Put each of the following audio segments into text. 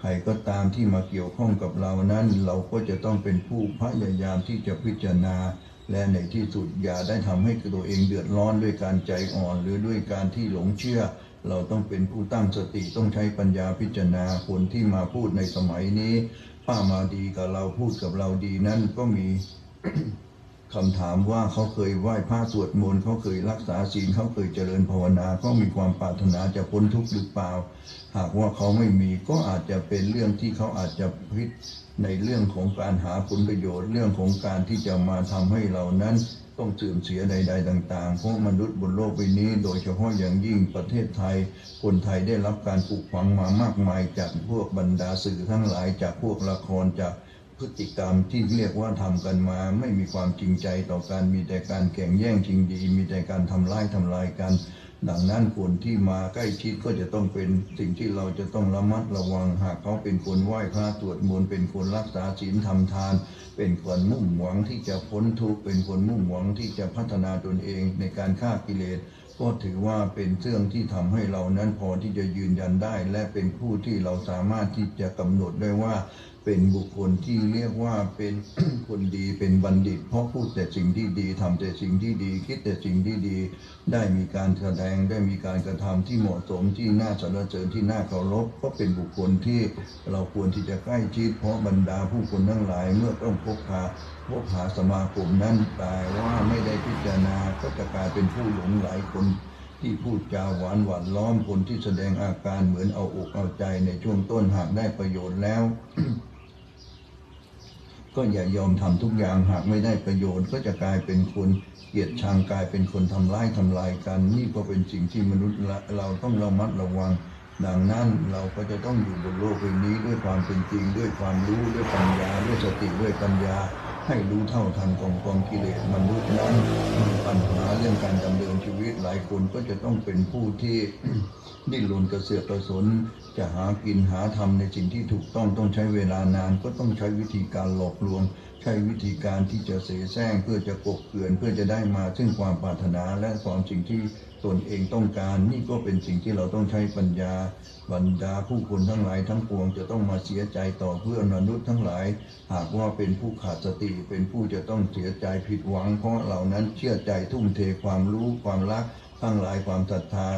ใครก็ตามที่มาเกี่ยวข้องกับเรานั้น เราก็จะต้องเป็นผู้พยายามที่จะพิจารณา และในที่สุดอย่าได้ทำให้ตัวเองเดือดร้อนด้วยการใจอ่อน หรือด้วยการที่หลงเชื่อ เราต้องเป็นผู้ตั้งสติต้องใช้ปัญญาพิจารณาคนที่มาพูดในสมัยนี้ ป้ามาดีกับเราพูดกับเราดีนั้นก็มี คำถามว่าเขาเคยไหว้พระสวดมนต์เขาเคยรักษาศีลเขาเคยเจริญภาวนาเขามีความปรารถนาจะพ้นทุกข์หรือเปล่า หากว่าเขาไม่มีก็อาจจะเป็นเรื่องที่เขาอาจจะพิษในเรื่องของการหาผลประโยชน์เรื่องของการที่จะมาทำให้เรานั้นต้องเสื่อมเสียใด ๆ ต่างๆเพราะมนุษย์บนโลกใบนี้ โดยเฉพาะอย่างยิ่งประเทศไทย คนไทยได้รับการปลูกฝังมามากมายจากพวกบรรดาสื่อทั้งหลายจากพวกละครจาก พฤติกรรมที่เรียกว่าทำกันมา ไม่มีความจริงใจต่อกันมีแต่การแข่งแย่งชิงดี มีแต่การทำร้ายทำลายกัน ดังนั้นคนที่มาใกล้ชิดก็จะต้องเป็นสิ่งที่เราจะต้องระมัดระวังหากเขาเป็นคนไหว้พระตรวจมนต์เป็นคนรักษาศีลทำทาน เป็นคนมุ่งหวังที่จะพ้นทุกข์เป็นคนมุ่งหวังที่จะพัฒนาตนเองในการฆ่ากิเลสก็ถือว่าเป็นเรื่องที่ทำให้เรานั้นพอที่จะยืนยันได้ และเป็นผู้ที่เราสามารถที่จะกำหนดได้ว่า เป็นบุคคลที่เรียกว่าเป็นคนดีเป็นบัณฑิต เพราะพูดแต่สิ่งที่ดีทำแต่สิ่งที่ดี คิดแต่สิ่งที่ดี ได้มีการแสดงได้มีการกระทำที่เหมาะสมที่น่าสรรเสริญที่น่าเคารพก็เป็นบุคคลที่เราควรที่จะใกล้ชิด เพราะบรรดาผู้คนทั้งหลายเมื่อต้องพบพาพบหาสมาคมนั้นแต่ว่าไม่ได้พิจารณาก็จะกลายเป็นผู้หลงไหลคนที่พูดจาหวานหวานล้อมคนที่แสดงอาการเหมือนเอาอกเอาใจในช่วงต้นหากได้ประโยชน์แล้ว ก็อย่ายอมทำทุกอย่างหากไม่ได้ประโยชน์ ก็จะกลายเป็นคนเกลียดชังกลายเป็นคนทำร้ายทำลายกัน นี่ก็เป็นสิ่งที่มนุษย์เราต้องระมัดระวัง ดังนั้นเราก็จะต้องอยู่บนโลกใบนี้ด้วยความเป็นจริง ด้วยความรู้ด้วยปัญญาด้วยสติด้วยปัญญา ให้รู้เท่าทันกองกองกิเลสมนุษย์นั้นมีปัญหาเรื่องการดำเนินชีวิตหลายคนก็จะต้องเป็นผู้ที่ ดิ้นรนกระเสือกกระสน จะหากินหาทำในสิ่งที่ถูกต้องต้องใช้เวลานาน ก็ต้องใช้วิธีการหลอกลวง ใช้วิธีการที่จะเสแสร้งเพื่อจะกบเกลื่อนเพื่อจะได้มาซึ่งความปรารถนาและความสิ่งที่ตนเองต้องการ นี่ก็เป็นสิ่งที่เราต้องใช้ปัญญาบรรดาผู้คนทั้งหลายทั้งปวงจะต้องมาเสียใจต่อเพื่อนมนุษย์ทั้งหลาย หากว่าเป็นผู้ขาดสติเป็นผู้จะต้องเสียใจผิดหวัง เพราะเหล่านั้นเชื่อใจทุ่มเทความรู้ความรักทั้งหลายความศรัทธา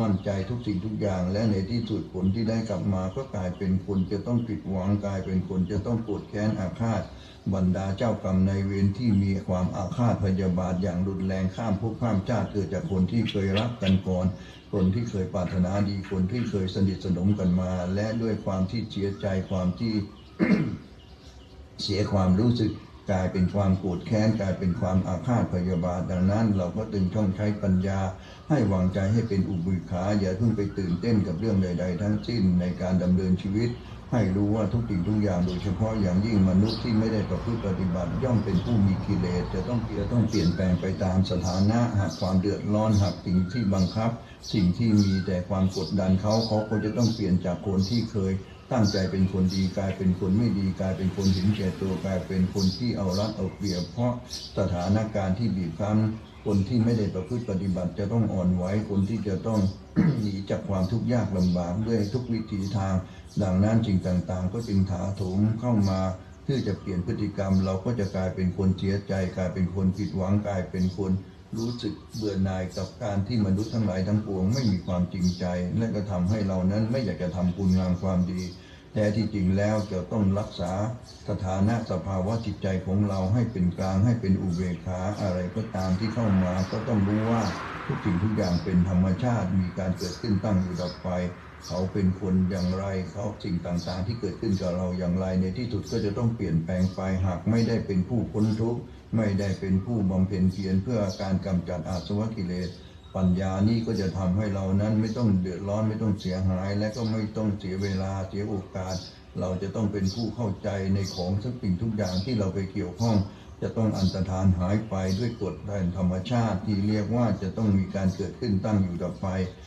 มั่นใจทุกสิ่งทุกอย่าง และในที่สุดผลที่ได้กลับมาก็กลายเป็นคนจะต้องผิดหวังกลายเป็นคนจะต้องโกรธแค้นอาฆาต บรรดาเจ้ากรรมในเวรที่มีความอาฆาตพยาบาทอย่างรุนแรงข้ามภพข้ามชาติเกิดจากคนที่เคยรักกันก่อนคนที่เคยปรารถนาดีคนที่เคยสนิทสนมกันมา และด้วยความที่เสียใจความที่เสียความรู้สึก กลายเป็นความโกรธแค้นกลายเป็นความอาฆาตพยาบาทดังนั้น เราก็ตึงต้องใช้ปัญญา ให้วางใจให้เป็นอุบกขาอย่าเพิ่งไปตื่นเต้นกับเรื่องใด ๆ ทั้งสิ้นในการดำเนินชีวิต ให้รู้ว่าทุกสิ่งทุกอย่างโดยเฉพาะอย่างยิ่งมนุษย์ที่ไม่ได้ประพฤติปฏิบัติย่อมเป็นผู้มีกิเลสจะต้องจะต้องเปลี่ยนแปลงไปตามสถานะหากความเดือดร้อนหากสิ่งที่บังคับ สิ่งที่มีแต่ความกดดันเขาเขาก็จะต้องเปลี่ยนจากคนที่เคย ตั้งใจเป็นคนดีกลายเป็นคนไม่ดีกลายเป็นคนเห็นแก่ตัวกลายเป็นคนที่เอารัดเอาเปรียบเพราะสถานการณ์ที่บีบคั้นคนที่ไม่ได้ประพฤติปฏิบัติจะต้องอ่อนไหวคนที่จะต้องหนีจากความทุกข์ยากลำบากด้วยทุกวิถีทาง ดังนั้นสิ่งต่างๆ ก็จึงถาโถมเข้ามาเพื่อจะเปลี่ยนพฤติกรรม เราก็จะกลายเป็นคนเสียใจ กลายเป็นคนผิดหวังกลายเป็นคน รู้สึกเบื่อหน่ายกับการที่มนุษย์ทั้งหลายทั้งปวงไม่มีความจริงใจ และก็ทำให้เรานั้นไม่อยากจะทำคุณงามความดี แต่ที่จริงแล้วจะต้องรักษาสถานะสภาวะจิตใจของเราให้เป็นกลางให้เป็นอุเบกขาอะไรก็ตามที่เข้ามา ก็ต้องรู้ว่าทุกสิ่งทุกอย่างเป็นธรรมชาติ มีการเกิดขึ้นตั้งอยู่ดับไป เขาเป็นคนอย่างไรเขาสิ่งต่างๆ ที่เกิดขึ้นกับเราอย่างไรในที่สุดก็จะต้องเปลี่ยนแปลงไปหากไม่ได้เป็นผู้พ้นทุกข์ไม่ได้เป็นผู้บำเพ็ญเพียรเพื่อการกำจัดอาสวะกิเลสปัญญานี่ก็จะทำให้เรานั้นไม่ต้องเดือดร้อนไม่ต้องเสียหาย และก็ไม่ต้องเสียเวลาเสียโอกาส เราจะต้องเป็นผู้เข้าใจในของทุกสิ่งทุกอย่างที่เราไปเกี่ยวข้อง จะต้องอันตรธานหายไปด้วยกฎแห่งธรรมชาติที่เรียกว่าจะต้องมีการเกิดขึ้นตั้งอยู่ดับไป